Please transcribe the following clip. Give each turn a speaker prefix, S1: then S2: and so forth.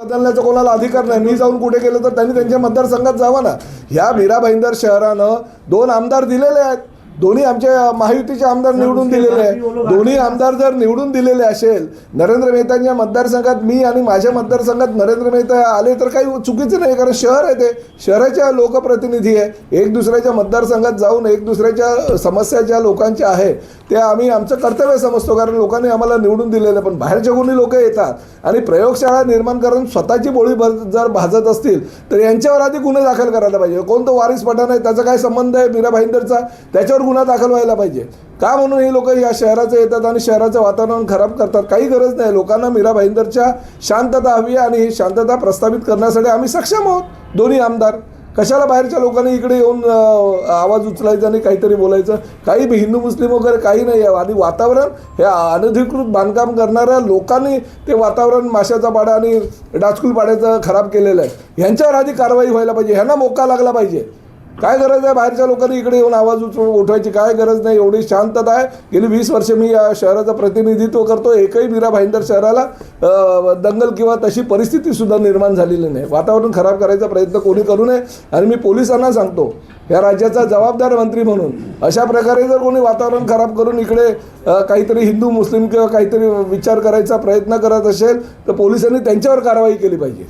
S1: बदलण्याचा कोणाला अधिकार नाही. मी जाऊन कुठे गेलो तर त्यांनी त्यांच्या मतदारसंघात जावं ना. ह्या मीरा भाईंदर शहरानं दोन आमदार दिलेले आहेत. दोन्ही आमच्या महायुतीचे आमदार निवडून दिलेले आहेत. दोन्ही आमदार जर निवडून दिलेले असेल नरेंद्र मेहतांच्या मतदारसंघात मी आणि माझ्या मतदारसंघात नरेंद्र मेहता आले तर काही चुकीचं नाही कारण शहर आहे ते. शहराच्या लोकप्रतिनिधी आहे. एक दुसऱ्याच्या मतदारसंघात जाऊन एक दुसऱ्याच्या समस्या ज्या लोकांच्या आहे. ते आम्ही आमचं कर्तव्य समजतो कारण लोकांनी आम्हाला निवडून दिलेलं आहे. पण बाहेरच्या कोणी लोक येतात. आणि प्रयोगशाळा निर्माण करून स्वतःची बोळी भर जर भाजत असतील तर यांच्यावर आधी गुन्हे दाखल करायला पाहिजे. कोणतं वारिस पठाण आहे त्याचा काय संबंध आहे मीरा भाईंदरचा? त्याच्यावर गुन्हा दाखल व्हायला पाहिजे. का म्हणून हे लोक या शहराचं येतात आणि शहराचं वातावरण खराब करतात? काही गरज नाही. लोकांना मीरा भाईंदरच्या शांतता हवी आहे आणि ही शांतता प्रस्थापित करण्यासाठी आम्ही सक्षम आहोत दोन्ही आमदार. कशाला बाहेरच्या लोकांनी इकडे येऊन आवाज उचलायचा आणि काहीतरी बोलायचं? काही हिंदू मुस्लिम वगैरे काही नाही आहे. आणि वातावरण हे अनधिकृत बांधकाम करणाऱ्या लोकांनी ते वातावरण माशाचा पाडा आणि डाचकुल पाड्याचं खराब केलेलं आहे. ह्यांच्यावर आधी कारवाई व्हायला पाहिजे. ह्यांना मोका लागला पाहिजे. काय गरज आहे? बाहेरच्या लोकांनी इकडे येऊन आवाज उचलून उठवायची काय गरज नाही? एवढी शांतता आहे. गेली वीस वर्ष मी या शहराचं प्रतिनिधित्व करतो. एकही मीरा भाईंदर शहराला दंगल किंवा तशी परिस्थिती सुद्धा निर्माण झालेली नाही. वातावरण खराब करायचा प्रयत्न कोणी करू नये. आणि मी पोलिसांना सांगतो या राज्याचा जबाबदार मंत्री म्हणून अशा प्रकारे जर कोणी वातावरण खराब करून इकडे काहीतरी हिंदू मुस्लिम किंवा काहीतरी विचार करायचा प्रयत्न करत असेल तर पोलिसांनी त्यांच्यावर कारवाई केली पाहिजे.